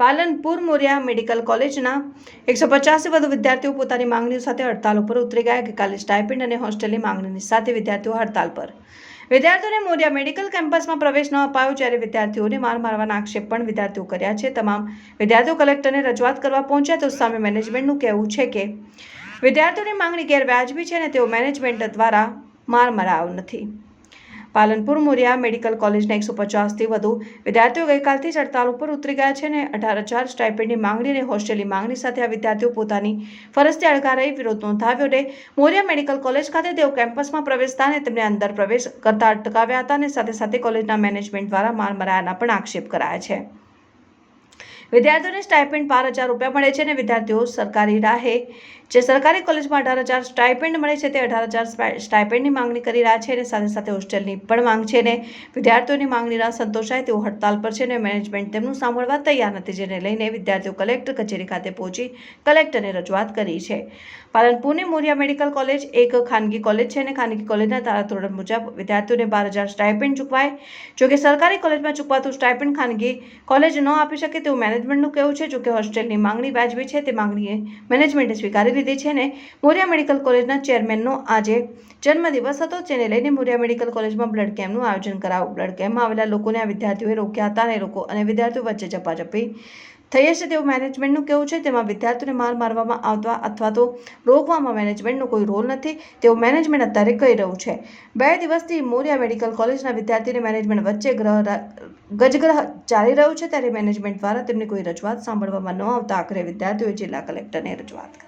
Palanpur Morya medical કોલેજના એકસો પચાસથી વધુ વિદ્યાર્થીઓ પોતાની માંગણીઓ સાથે હડતાલ ઉપર ઉતરી ગયા ગઈકાલે સ્ટાઇપેન્ડ અને હોસ્ટેલની માંગણીની સાથે વિદ્યાર્થીઓ હડતાલ પર. વિદ્યાર્થીઓને મોરિયા મેડિકલ કેમ્પસમાં પ્રવેશ ન અપાયો જ્યારે વિદ્યાર્થીઓને માર મારવાના આક્ષેપ પણ વિદ્યાર્થીઓ કર્યા છે. તમામ વિદ્યાર્થીઓ કલેક્ટરને રજૂઆત કરવા પહોંચ્યા તો સામે મેનેજમેન્ટનું કહેવું છે કે વિદ્યાર્થીઓની માંગણી ગેરવ્યાજબી છે અને તેઓ મેનેજમેન્ટ દ્વારા માર મરાયો નથી. પાલનપુર મોરિયા મેડિકલ કોલેજના એકસો પચાસથી વધુ વિદ્યાર્થીઓ ગઈકાલથી જ હડતાલ ઉપર ઉતરી ગયા છે અને અઢાર હજાર સ્ટાઇપેન્ડની માંગણી અને હોસ્ટેલની માંગણી સાથે આ વિદ્યાર્થીઓ પોતાની ફરજથી રહી વિરોધ નોંધાવ્યો અને મોરિયા મેડિકલ કોલેજ ખાતે તેઓ કેમ્પસમાં પ્રવેશતા અને તેમને અંદર પ્રવેશ કરતા અટકાવ્યા હતા અને સાથે સાથે કોલેજના મેનેજમેન્ટ દ્વારા માર મરાયાના પણ આક્ષેપ કરાયા છે. વિદ્યાર્થીઓને સ્ટાઇપેન્ડ બાર હજાર રૂપિયા મળે છે અને વિદ્યાર્થીઓ સરકારી રાહે જે સરકારી કોલેજમાં અઢાર હજાર સ્ટાઇપેન્ડ મળે છે તે અઢાર હજાર સ્ટાઇપેન્ડની માંગણી કરી રહ્યા છે અને સાથે સાથે હોસ્ટેલની પણ માંગ છે અને વિદ્યાર્થીઓની માંગણી ના સંતોષાય તેઓ હડતાલ પર છે અને મેનેજમેન્ટ તેમનું સાંભળવા તૈયાર નથી, જેને લઈને વિદ્યાર્થીઓ કલેક્ટર કચેરી ખાતે પહોંચી કલેક્ટરને રજૂઆત કરી છે. પાલનપુરની મોરિયા મેડિકલ કોલેજ એક ખાનગી કોલેજ છે અને ખાનગી કોલેજના ધારાધોરણ મુજબ વિદ્યાર્થીઓને બાર હજાર સ્ટાઇપેન્ડ ચૂકવાય. જોકે સરકારી કોલેજમાં ચૂકવાતું સ્ટાઇપેન્ડ ખાનગી કોલેજ ન આપી શકે તેવું મેનેજમેન્ટનું કહેવું છે, જો કે હોસ્ટેલની માંગણી વાજબી છે, તે માંગણીએ મેનેજમેન્ટે સ્વીકારી લીધી છે ને, મોરિયા મેડિકલ કોલેજના ચેરમેનનો આજે જન્મદિવસ હતો, જેને લઈને મોરિયા મેડિકલ કોલેજમાં બ્લડ કેમ્પનું આયોજન કરાવ્યું બ્લડ કેમ્પમાં આવેલા લોકોને આ વિદ્યાર્થીઓએ રોક્યા હતા અને લોકો અને વિદ્યાર્થીઓ વચ્ચે ઝપાઝપી થઈ હશે તેવું મેનેજમેન્ટનું કહેવું છે. તેમાં વિદ્યાર્થીઓને માર મારવામાં આવતા અથવા તો રોકવામાં મેનેજમેન્ટનો કોઈ રોલ નથી તેવું મેનેજમેન્ટ અત્યારે કહી રહ્યું છે. બે દિવસથી મોરિયા મેડિકલ કોલેજના વિદ્યાર્થીઓને મેનેજમેન્ટ વચ્ચે ગ્રહ ગજગ્રહ ચાલી રહ્યું છે, ત્યારે મેનેજમેન્ટ દ્વારા તેમની કોઈ રજૂઆત સાંભળવામાં ન આવતા આખરે વિદ્યાર્થીઓએ જિલ્લા કલેક્ટરને રજૂઆત કરી.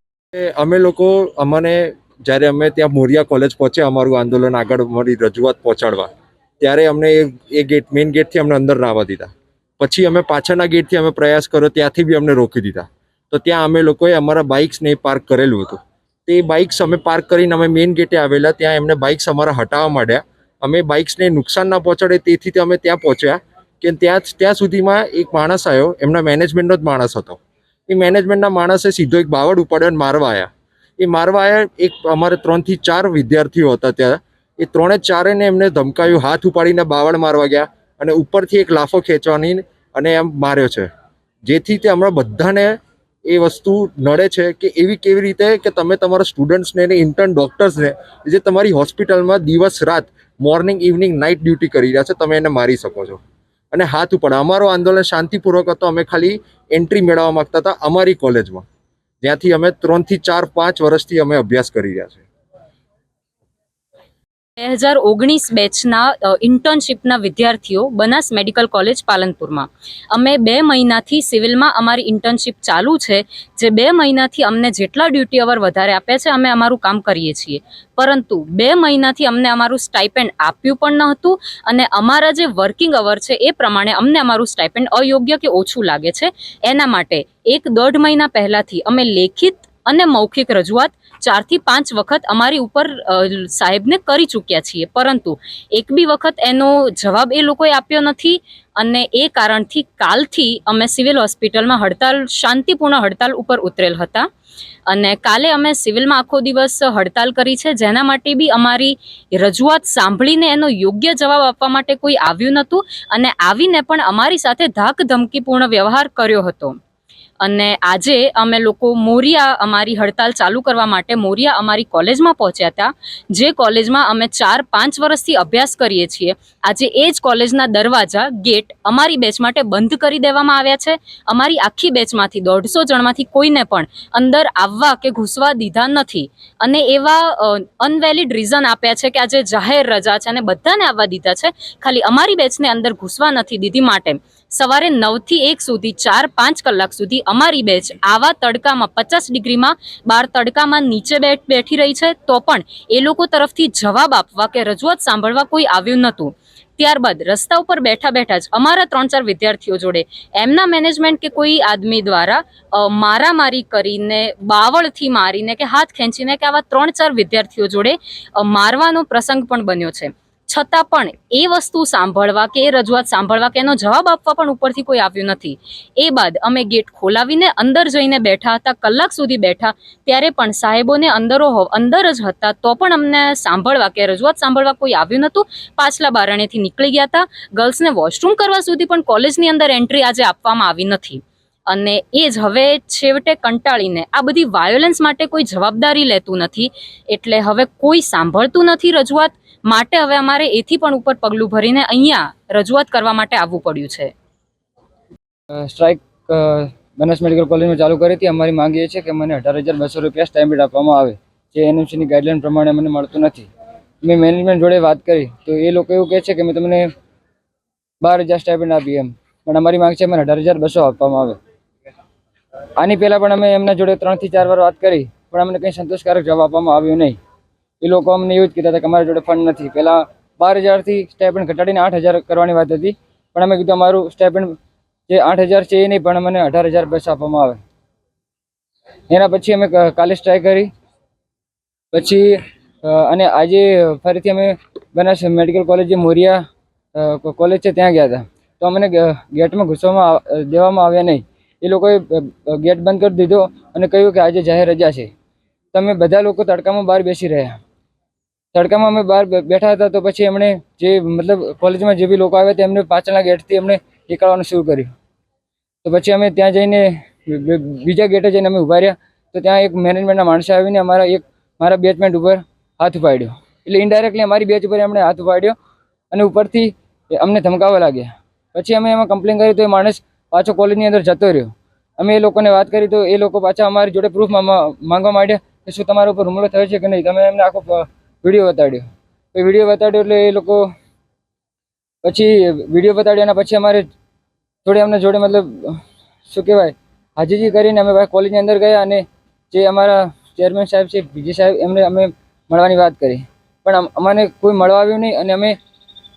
અમે લોકો, અમને જ્યારે અમે ત્યાં મોરિયા કોલેજ પહોંચ્યા, અમારું આંદોલન આગળ અમારી રજૂઆત પહોંચાડવા, ત્યારે અમને એ ગેટ મેઇન ગેટથી અમને અંદર ના આવવા દીધા. પછી અમે પાછળના ગેટથી અમે પ્રયાસ કર્યો, ત્યાંથી બી અમને રોકી દીધા. તો ત્યાં અમે લોકોએ અમારા બાઇક્સને પાર્ક કરેલું હતું. તે બાઇક્સ અમે પાર્ક કરીને અમે મેઇન ગેટે આવેલા, ત્યાં એમને બાઇક્સ અમારા હટાવવા માંડ્યા. અમે બાઇક્સને નુકસાન ના પહોંચાડે તેથી અમે ત્યાં પહોંચ્યા. કે ત્યાં ત્યાં સુધીમાં એક માણસ આવ્યો, એમના મેનેજમેન્ટનો જ માણસ હતો. એ મેનેજમેન્ટના માણસે સીધો એક બાવળ ઉપાડ્યો અને મારવા આવ્યા એ મારવા આવ્યા એક અમારે ત્રણથી ચાર વિદ્યાર્થીઓ હતા ત્યાં. એ ત્રણે ચારેને એમને ધમકાયું, હાથ ઉપાડીને બાવળ મારવા ગયા અને ઉપરથી એક લાફો ખેંચવાની અને એમ માર્યો છે. જેથી તે હમણાં બધાને એ વસ્તુ નડે છે કે એવી કેવી રીતે કે તમે તમારા સ્ટુડન્ટ્સને ને ઇન્ટર્ન ડૉક્ટર્સને જે તમારી હોસ્પિટલમાં દિવસ રાત મોર્નિંગ ઇવનિંગ નાઇટ ડ્યુટી કરી રહ્યા છે, તમે એને મારી શકો છો. અને હાથ ઉપાડ અમારો આંદોલન શાંતિપૂર્વક હતો. અમે ખાલી એન્ટ્રી મેળવવા માંગતા હતા અમારી કોલેજમાં જ્યાંથી અમે ત્રણથી ચાર પાંચ વર્ષથી અમે અભ્યાસ કરી રહ્યા છીએ. બે હજાર ઓગણીસ બેચના ઇન્ટર્નશીપના વિદ્યાર્થીઓ બનાસ મેડિકલ કોલેજ પાલનપુરમાં. અમે બે મહિનાથી સિવિલમાં અમારી ઇન્ટર્નશીપ ચાલુ છે. જે બે મહિનાથી અમને જેટલા ડ્યુટી અવર વધારે આપે છે, અમે અમારું કામ કરીએ છીએ. પરંતુ બે મહિનાથી અમને અમારું સ્ટાઇપેન્ડ આપ્યું પણ ન હતું અને અમારા જે વર્કિંગ અવર છે, એ પ્રમાણે અમને અમારું સ્ટાઇપેન્ડ અયોગ્ય કે ઓછું લાગે છે. એના માટે એક દોઢ મહિના પહેલાંથી અમે લેખિત અને મૌખિક રજૂઆત ચારથી પાંચ વખત અમારી ઉપર સાહેબને કરી ચૂક્યા છીએ. પરંતુ એક બી વખત એનો જવાબ એ લોકોએ આપ્યો નથી અને એ કારણથી કાલથી અમે સિવિલ હોસ્પિટલમાં હડતાલ, શાંતિપૂર્ણ હડતાલ ઉપર ઉતરેલ હતા. અને કાલે અમે સિવિલમાં આખો દિવસ હડતાલ કરી છે. જેના માટે બી અમારી રજૂઆત સાંભળીને એનો યોગ્ય જવાબ આપવા માટે કોઈ આવ્યું નહોતું અને આવીને પણ અમારી સાથે ધાક ધમકીપૂર્ણ વ્યવહાર કર્યો હતો. અને આજે અમે લોકો મોરિયા અમારી હડતાલ ચાલુ કરવા માટે મોરિયા અમારી કોલેજમાં પહોંચ્યા હતા. જે કોલેજમાં અમે ચાર પાંચ વર્ષથી અભ્યાસ કરીએ છીએ. આજે એ જ કોલેજના દરવાજા ગેટ અમારી બેચ માટે બંધ કરી દેવામાં આવ્યા છે. અમારી આખી બેચમાંથી દોઢસો જણમાંથી કોઈને પણ અંદર આવવા કે ઘૂસવા દીધા નથી. અને એવા અનવેલિડ રીઝન આપ્યા છે કે આજે જાહેર રજા છે અને બધાને આવવા દીધા છે. ખાલી અમારી બેચને અંદર ઘૂસવા નથી દીધી માટે. સવારે નવથી એક સુધી ચાર પાંચ કલાક સુધી અમારી બેચ આવા તડકામાં પચાસ ડિગ્રીમાં બાર તડકામાં નીચે બેઠ રહી છે, તો પણ એ લોકો તરફથી જવાબ આપવા કે રજૂઆત સાંભળવા કોઈ આવ્યું નહોતું. ત્યારબાદ રસ્તા ઉપર બેઠા બેઠા જ અમારા ત્રણ ચાર વિદ્યાર્થીઓ જોડે એમના મેનેજમેન્ટ કે કોઈ આદમી દ્વારા મારામારી કરીને, બાવળથી મારીને કે હાથ ખેંચીને કે આવા ત્રણ ચાર વિદ્યાર્થીઓ જોડે મારવાનો પ્રસંગ પણ બન્યો છે. છતાં પણ એ વસ્તુ સાંભળવા કે એ રજૂઆત સાંભળવા કે એનો જવાબ આપવા પણ ઉપરથી કોઈ આવ્યું નથી. એ બાદ અમે ગેટ ખોલાવીને અંદર જઈને બેઠા હતા, કલાક સુધી બેઠા, ત્યારે પણ સાહેબોને અંદરો અંદર જ હતા, તો પણ અમને સાંભળવા કે રજૂઆત સાંભળવા કોઈ આવ્યું નહોતું. પાછલા બારણેથી નીકળી ગયા હતા. ગર્લ્સને વોશરૂમ કરવા સુધી પણ કોલેજની અંદર એન્ટ્રી આજે આપવામાં આવી નથી. અને એ જ હવે છેવટે કંટાળીને આ બધી વાયોલન્સ માટે કોઈ જવાબદારી લેતું નથી. એટલે હવે કોઈ સાંભળતું નથી રજૂઆત. માટે હવે અમારે એથી પણ ઉપર પગલું ભરીને અહીંયા રજૂઆત કરવા માટે આવવું પડ્યું છે. સ્ટ્રાઇક બનાસ મેડિકલ કોલેજમાં ચાલુ કરી હતી. અમારી માંગ એ છે કે મને અઢાર હજાર બસો રૂપિયા સ્ટાઇમ્પેડ આપવામાં આવે. જે એનએમસીની ગાઈડલાઇન પ્રમાણે મને મળતું નથી. મેં મેનેજમેન્ટ જોડે વાત કરી. તો એ લોકો એવું કહે છે કે મેં તમને બાર હજાર સ્ટાઇપેન્ડ આપી એમ. પણ અમારી માંગ છે મને અઢાર હજાર બસો આપવામાં આવે. આની પહેલાં પણ અમે એમના જોડે ત્રણથી ચાર વાર વાત કરી. પણ અમને કંઈ સંતોષકારક જવાબ આપવામાં આવ્યો નહીં. એ લોકો અમને એવું જ કહેતા હતા કે અમારા જોડે ફંડ નથી. પહેલાં બાર હજારથી સ્ટેપેન્ડ ઘટાડીને આઠ હજાર કરવાની વાત હતી. પણ અમે કીધું અમારું સ્ટેપેન્ડ જે આઠ હજાર છે એ નહીં, પણ મને અઢાર હજાર બસ આપવામાં આવે. એના પછી અમે કાલે સ્ટ્રાઇક કરી. પછી અને આજે ફરીથી અમે બનાસ મેડિકલ કોલેજ જે મોરિયા કોલેજ છે ત્યાં ગયા હતા. તો અમને ગેટમાં ઘૂસવામાં દેવામાં આવ્યા નહીં. એ લોકોએ ગેટ બંધ કરી દીધો અને કહ્યું કે આજે જાહેર રજા છે. તમે બધા લોકો તડકામાં બહાર બેસી રહ્યા. તડકામાં અમે બહાર બેઠા હતા તો પછી એમણે જે મતલબ કોલેજમાં જે બી લોકો આવ્યા હતા એમને પાછળના ગેટથી એમણે નીકળવાનું શરૂ કર્યું. તો પછી અમે ત્યાં જઈને બીજા ગેટે જઈને અમે ઊભા રહ્યા. તો ત્યાં એક મેનેજમેન્ટના માણસે આવીને અમારા એક મારા બેચમેન્ટ ઉપર હાથ ઉપાડ્યો. એટલે ઇન્ડાયરેક્ટલી અમારી બેચ ઉપર એમણે હાથ ઉપાડ્યો અને ઉપરથી અમને ધમકાવવા લાગ્યા. પછી અમે એમાં કમ્પ્લેન કરી તો એ માણસ પાછો કોલેજની અંદર જતો રહ્યો. અમે એ લોકોને વાત કરી તો એ લોકો પાછા અમારી જોડે પ્રૂફ માંગવા માંડ્યા કે શું તમારા ઉપર હુમલો થયો છે કે નહીં? તમે એમને આખો વીડિયો બતાડ્યો. એ વીડિયો બતાડ્યો એટલે એ લોકો પછી વીડિયો બતાડ્યો પછી અમારે થોડી અમને જોડે મતલબ, શું કહેવાય, હાજીજી કરીને અમે કોલેજની અંદર ગયા અને જે અમારા ચેરમેન સાહેબ છે, બીજી સાહેબ, એમને અમે મળવાની વાત કરી. પણ અમને કોઈ મળવા આવ્યું નહીં અને અમે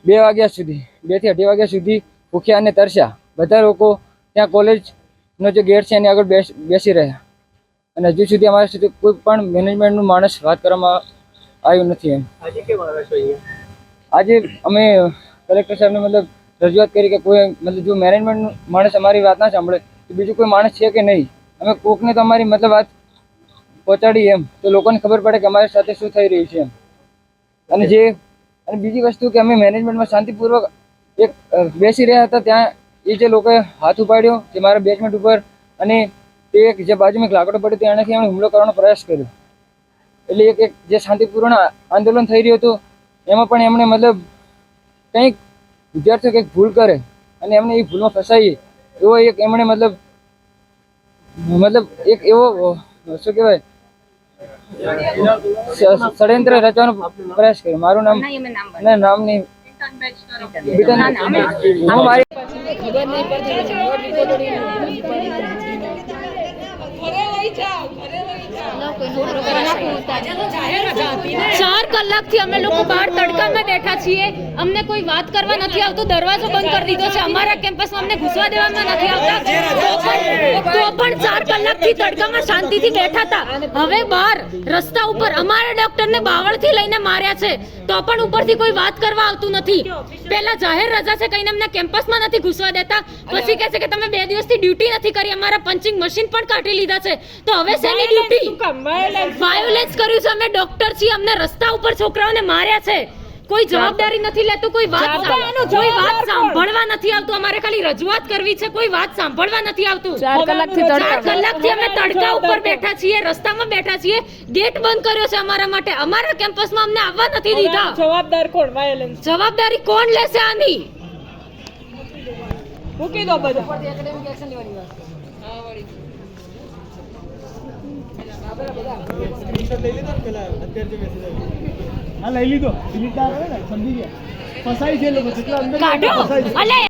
બે વાગ્યા સુધી બેથી અઢી વાગ્યા સુધી ભૂખ્યા અને તરસ્યા. બધા લોકો ત્યાં કોલેજનો જે ગેટ છે એની આગળ બેસી રહ્યા. અને હજુ સુધી અમારા સુધી કોઈ પણ મેનેજમેન્ટનું માણસ વાત કરવામાં આવ્યું નથી એમ. આજે કેમ આવ્યા છો અહીંયા? આજે અમે કલેક્ટર સાહેબને મતલબ રજૂઆત કરી કે કોઈ મતલબ જો મેનેજમેન્ટ માણસ અમારી વાત ના સાંભળે તો બીજું કોઈ માણસ છે કે નહીં? અમે કોકને તો અમારી મતલબ વાત પહોંચાડી એમ તો લોકોને ખબર પડે કે અમારી સાથે શું થઈ રહ્યું છે એમ. અને જે અને બીજી વસ્તુ કે અમે મેનેજમેન્ટમાં શાંતિપૂર્વક એક બેસી રહ્યા હતા ત્યાં એ જે લોકોએ હાથ ઉપાડ્યો જે મારા બેચમેન્ટ ઉપર અને તે એક જે બાજુમાં એક લાકડો પડ્યો તેનાથી એમણે હુમલો કરવાનો પ્રયાસ કર્યો. એટલે એક એક જે શાંતિપૂર્ણ આંદોલન થઈ રહ્યું હતું એમાં પણ એમણે મતલબ કંઈક વિદ્યાર્થીઓ કંઈક ભૂલ કરે અને એમને એ ભૂલમાં ફસાઈએ એવો એક એમણે મતલબ મતલબ એક એવો શું કહેવાય ષડયંત્ર રચવાનો પ્રયાસ કર્યો. મારું નામ ના નામ નહીં. બીટન હું મારી ચાર કલાકથી અમે લોકો બહાર તડકામાં બેઠા છીએ. અમને કોઈ વાત કરવા નથી આવતું. દરવાજો બંધ કરી દીધો છે. અમારા કેમ્પસમાં અમને ઘૂસવા દેવામાં નથી આવતા. તો પણ ચાર કલાકથી તડકામાં શાંતિથી બેઠા હતા. હવે બહાર, રસ્તા ઉપર અમારા ડોક્ટરને બાવળથી લઈને માર્યા છે. તો પણ ઉપરથી કોઈ વાત કરવા આવતું નથી. પહેલા જાહેર રજા છે કહીને અમને કેમ્પસમાં નથી ઘૂસવા દેતા. પછી કહે છે કે તમે બે દિવસથી ડ્યુટી નથી કરી. અમારા પંચિંગ મશીન પણ કાઢી લીધા છે. તો હવે શેની ડ્યુટી? વાયોલેન્સ કર્યું છે. અમે ડોક્ટર છીએ. અમને રસ્તા ઉપર છોકરાઓને માર્યા છે. કોઈ જવાબદારી નથી લેતું કોઈ વાત કોઈ વાત સાંભળવા નથી આવતું. અમારે ખાલી રજૂઆત કરવી છે. કોઈ વાત સાંભળવા નથી આવતું. ચાર કલાકથી ચાર કલાકથી અમે તડકા ઉપર બેઠા છીએ રસ્તામાં બેઠા છીએ. ગેટ બંધ કર્યો છે અમારા માટે. અમારા કેમ્પસમાં અમને આવવા નથી દીધા. જવાબદાર કોણ? વાયોલેન્સ જવાબદારી કોણ લેશે આની? મૂકી દો બધા. હા લઈ લીધો. સમજી ગયા. ફસાય છે લોકો જેટલા અંદર